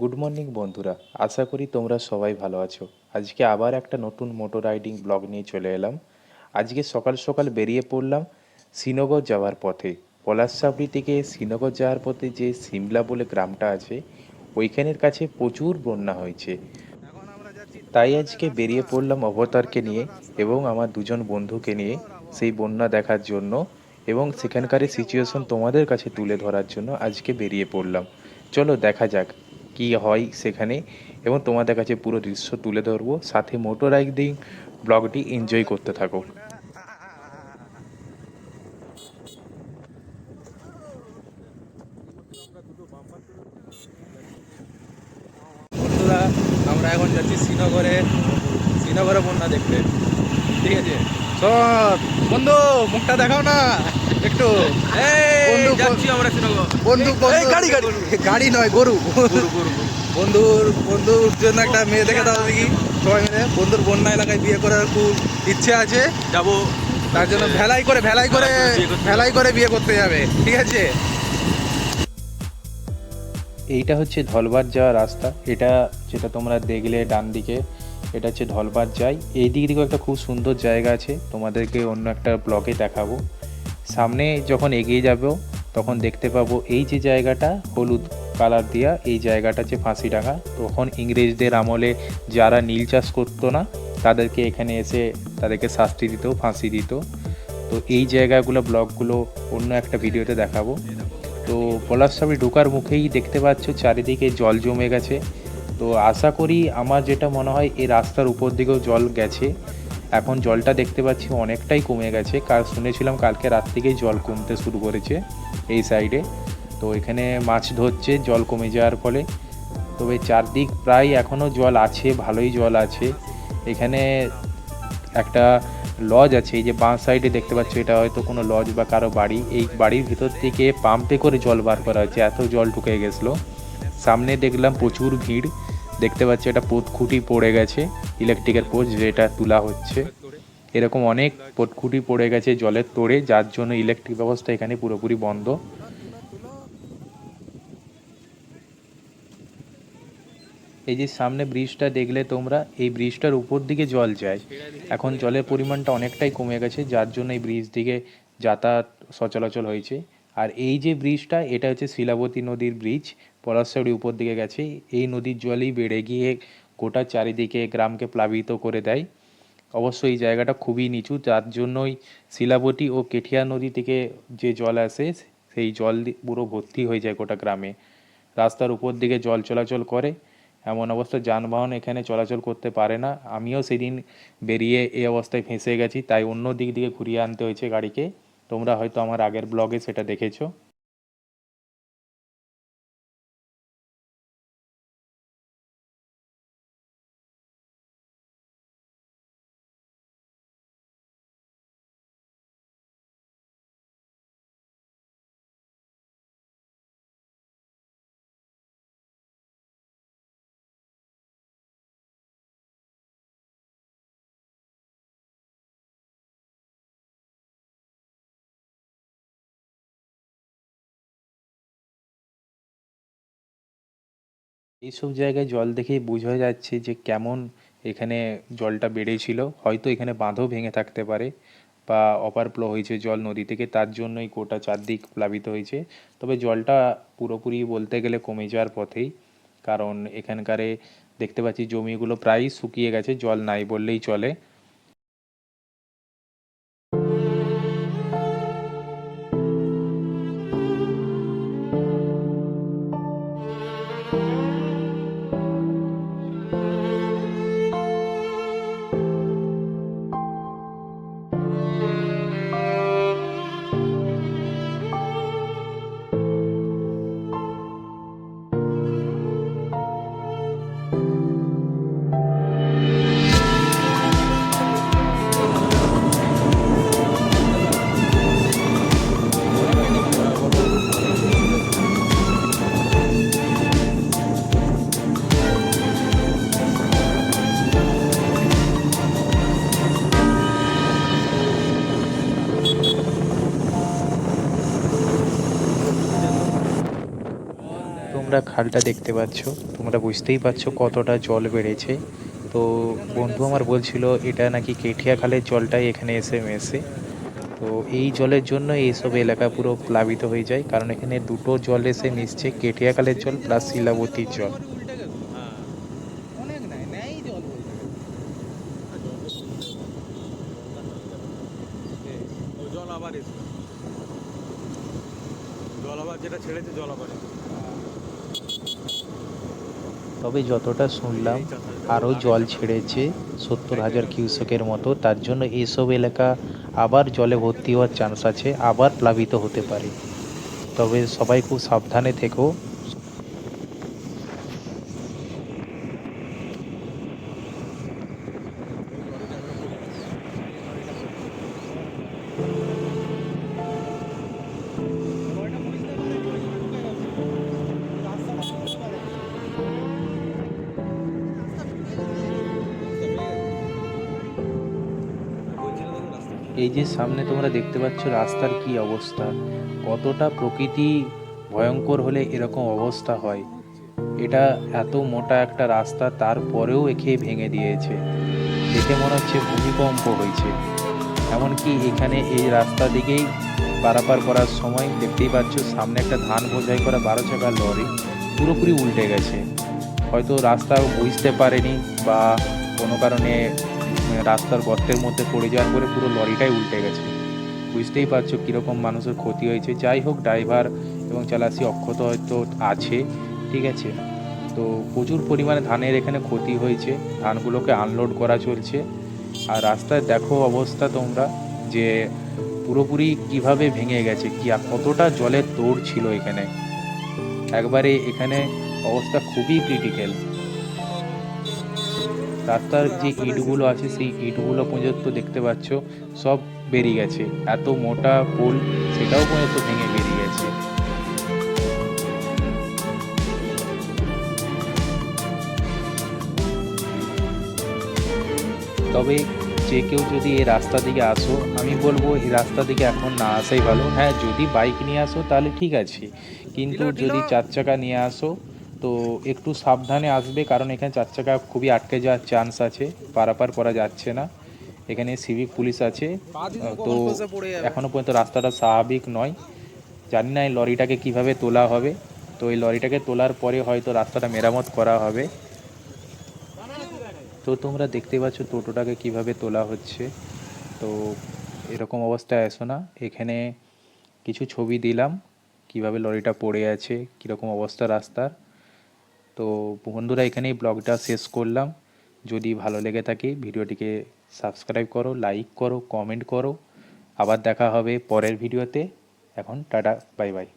Good morning বন্ধুরা। আশা করি তোমরা সবাই ভালো আছো। আজকে আবার একটা নতুন মোটর রাইডিং ব্লগ নিয়ে চলে এলাম। আজকে সকাল সকাল বেরিয়ে পড়লাম শ্রীনগর যাওয়ার পথে। পলাশসাবড়ি থেকে শ্রীনগর যাওয়ার পথে যে সিমলা বলে গ্রামটা আছে, ওইখানের কাছে প্রচুর বন্যা হয়েছে। তাই আজকে বেরিয়ে পড়লাম অবতারকে নিয়ে এবং আমার দুজন বন্ধুকে নিয়ে সেই বন্যা দেখার জন্য এবং সেখানকার সিচুয়েশন তোমাদের কাছে তুলে ধরার জন্য আজকে বেরিয়ে পড়লাম। চলো দেখা যাক। কি হয় সেখানে এবং তোমাদের কাছে পুরো দৃশ্য তুলে ধরবো। সাথে মোটর রাইডিং ব্লগটি এনজয় করতে থাকো। আমরা এখন যাচ্ছি শ্রীনগরে। শ্রীনগরে বন্যা দেখতে। ঠিক আছে? সব বন্ধু, মুখটা দেখাও না। একটু বন্ধু যাচ্ছি আমরা শ্রীনগর। বন্ধু এই, গাড়ি, গাড়ি। গাড়ি নয় গরু। বন্ধুর বন্ধুর জন্য একটা মেয়ে দেখে দাও দেখি। সবাই মিলে বন্ধুর বন্যা এলাকায় বিয়ে করার খুব ইচ্ছে আছে। যাব। তার জন্য ভেলাই করে ভেলাই করে ভেলাই করে বিয়ে করতে যাবে। ঠিক আছে? এইটা হচ্ছে ধলবাদ যাওয়ার রাস্তা। এটা যেটা তোমরা দেখলে ডান দিকে এটা হচ্ছে ধলবাদ যাই। এই দিক দিকেও একটা খুব সুন্দর জায়গা আছে। তোমাদেরকে অন্য একটা ব্লগে দেখাবো। সামনে যখন এগিয়ে যাব, তখন দেখতে পাবো এই যে জায়গাটা হলুদ কালার দিয়া, এই জায়গাটা হচ্ছে ফাঁসিডাঙ্গা তখন ইংরেজদের আমলে যারা নীল চাষ করতো না, তাদেরকে এখানে এসে তাদেরকে শাস্তি দিত, ফাঁসি দিত। তো এই জায়গাগুলো ব্লগগুলো অন্য একটা ভিডিওতে দেখাবো। তো পলাশসাবড়ি ঢোকার মুখেই দেখতে পাচ্ছ, চারিদিকে জল জমে গেছে। তো আশা করি আমার যেটা মনে হয়, এই রাস্তার উপর দিকেও জল গেছে। এখন জলটা দেখতে পাচ্ছি অনেকটাই কমে গেছে। কাল শুনেছিলাম কালকে রাত থেকেই জল কমতে শুরু করেছে এই সাইডে তো এখানে মাছ ধরছে, জল কমে যাওয়ার ফলে। তবে চারদিক প্রায় এখনও জল আছে, ভালোই জল আছে। এখানে একটা লজ আছে, এই যে বাঁ সাইডে দেখতে পাচ্ছ, এটা হয়তো কোনো লজ বা কারও বাড়ি। এই বাড়ির ভিতর থেকে পাম্পে করে জল বার করা হচ্ছে এত জল ঢুকে গেছিল। সামনে দেখলাম প্রচুর ভিড়। দেখতে পাচ্ছি এটা পোতখুঁটি পড়ে গেছে ইলেকট্রিকের পোস্ট যেটা তোলা হচ্ছে। এরকম অনেক পোতখুঁটি পড়ে গেছে জলের তোড়ে, যার জন্য ইলেকট্রিক ব্যবস্থা এখানে পুরোপুরি বন্ধ। এই যে সামনে ব্রিজটা দেখলে তোমরা, এই ব্রিজটার উপর দিকে জল যায়। এখন জলের পরিমাণটা অনেকটাই কমে গেছে, যার জন্য এই ব্রিজ দিকে যাতায়াত সচলাচল হয়েছে। আর এই যে ব্রিজটা এটা হচ্ছে শিলাবতী নদীর ব্রিজ পলাশসাবড়ি উপর দিকে গেছে। এই নদীর জলই বেড়ে গিয়ে গোটা চারিদিকে গ্রামকে প্লাবিত করে দেয়। অবশ্য এই জায়গাটা খুবই নিচু, যার জন্যই শিলাবতী ও কেঠিয়া নদী থেকে যে জল আসে, সেই জল পুরো ভর্তি হয়ে যায় গোটা গ্রামে। রাস্তার উপর দিকে জল চলাচল করে। এমন অবস্থা, যানবাহন এখানে চলাচল করতে পারে না। আমিও সেদিন বেরিয়ে এই অবস্থায় ফেঁসে গেছি, তাই অন্য দিক দিকে ঘুরিয়ে আনতে হয়েছে গাড়িকে। তোমরা হয়তো আমার আগের ব্লগে সেটা দেখেছ। এইসব জায়গায় জল দেখেই বোঝা যাচ্ছে যে কেমন এখানে জলটা বেড়েছিল। হয়তো এখানে বাঁধও ভেঙে থাকতে পারে বা ওভারফ্লো হয়েছে জল নদী থেকে, তার জন্যই গোটা চারদিক প্লাবিত হয়েছে। তবে জলটা পুরোপুরি বলতে গেলে কমে যাওয়ার পথেই, কারণ এখানকারে দেখতে পাচ্ছি জমিগুলো প্রায়ই শুকিয়ে গেছে, জল নাই বললেই চলে। তোমরা খালটা দেখতে পাচ্ছ, তোমরা বুঝতেই পারছ কতটা জল বেড়েছে। তো বন্ধু আমার বলছিল, এটা নাকি কেঠিয়া খালের জলটাই এখানে এসে মেশে তো এই জলের জন্য এইসব এলাকা পুরো প্লাবিত হয়ে যায়, কারণ এখানে দুটো জল এসে মিশছে, কেঠিয়া খালের জল প্লাস শিলাবতীর জল। জল আবার যেটা ছেড়েছে, জল আবার তবে যতটা শুনলাম, আরও জল ছেড়েছে সত্তর হাজার কিউসেকের মতো। তার জন্য এসব এলাকা আবার জলে ভর্তি হওয়ার চান্স আছে, আবার প্লাবিত হতে পারে। তবে সবাই খুব সাবধানে থেকো। এই যে সামনে তোমরা দেখতে পাচ্ছ রাস্তার কি অবস্থা, কতটা প্রকৃতি ভয়ঙ্কর হলে এরকম অবস্থা হয়। এটা এত মোটা একটা রাস্তা তারপরেও একে ভেঙে দিয়েছে। দেখে মনে হচ্ছে ভূমিকম্প হয়েছে। এমনকি এখানে এই রাস্তা দিকেই পারাপার করার সময় দেখতেই পাচ্ছ সামনে একটা ধান বোঝাই করা বারো চাকার লরি পুরোপুরি উল্টে গেছে। হয়তো রাস্তা বুঝতে পারেনি বা কোনো কারণে রাস্তার গর্তের মধ্যে পড়ে যাওয়ার পরে পুরো লরিটাই উল্টে গেছে। বুঝতেই পারছ কীরকম মানুষের ক্ষতি হয়েছে। যাই হোক, ড্রাইভার এবং চালাসি অক্ষত হয়তো আছে, ঠিক আছে। তো প্রচুর পরিমাণে ধানের এখানে ক্ষতি হয়েছে। ধানগুলোকে আনলোড করা চলছে। আর রাস্তায় দেখো অবস্থা তোমরা, যে পুরোপুরি কীভাবে ভেঙে গেছে, কি কতটা জলের দৌড় ছিল এখানে। একবারে এখানে অবস্থা খুবই ক্রিটিক্যাল রাস্তার যে ইটগুলো আছে সেই ইটগুলো পর্যন্ত দেখতে পাচ্ছ সব বেরিয়ে গেছে। এত মোটা পোল সেটাও পর্যন্ত ভেঙে বেরিয়ে গেছে। তবে যে কেউ যদি এই রাস্তা দিকে আসো আমি বলব এই রাস্তা দিকে এখন না আসাই ভালো। হ্যাঁ যদি বাইক নিয়ে আসো তাহলে ঠিক আছে। কিন্তু। যদি চার চাকা নিয়ে আসো তো একটু সাবধানে আসবে, কারণ এখানে চার চাকা খুবই আটকে যাওয়ার চান্স আছে, পারাপার করা যাচ্ছে না। এখানে সিভিক পুলিশ আছে তো কখন খসে পড়ে যাবে। এখনও পর্যন্ত রাস্তাটা স্বাভাবিক নয়। জানি না এই লরিটাকে কীভাবে তোলা হবে। তো এই লরিটাকে তোলার পরে হয়তো রাস্তাটা মেরামত করা হবে। তো তোমরা দেখতে পাচ্ছ টোটোটাকে কীভাবে তোলা হচ্ছে। তো এরকম অবস্থায় এসো না। এখানে কিছু ছবি দিলাম, কীভাবে লরিটা পড়ে আছে, কীরকম অবস্থা রাস্তার। তো বন্ধুরা, এখানেই ব্লগটা শেষ করলাম। যদি ভালো লেগে থাকে, ভিডিওটিকে সাবস্ক্রাইব করো, লাইক করো, কমেন্ট করো। আবার দেখা হবে পরের ভিডিওতে। এখন টাটা, বাই বাই।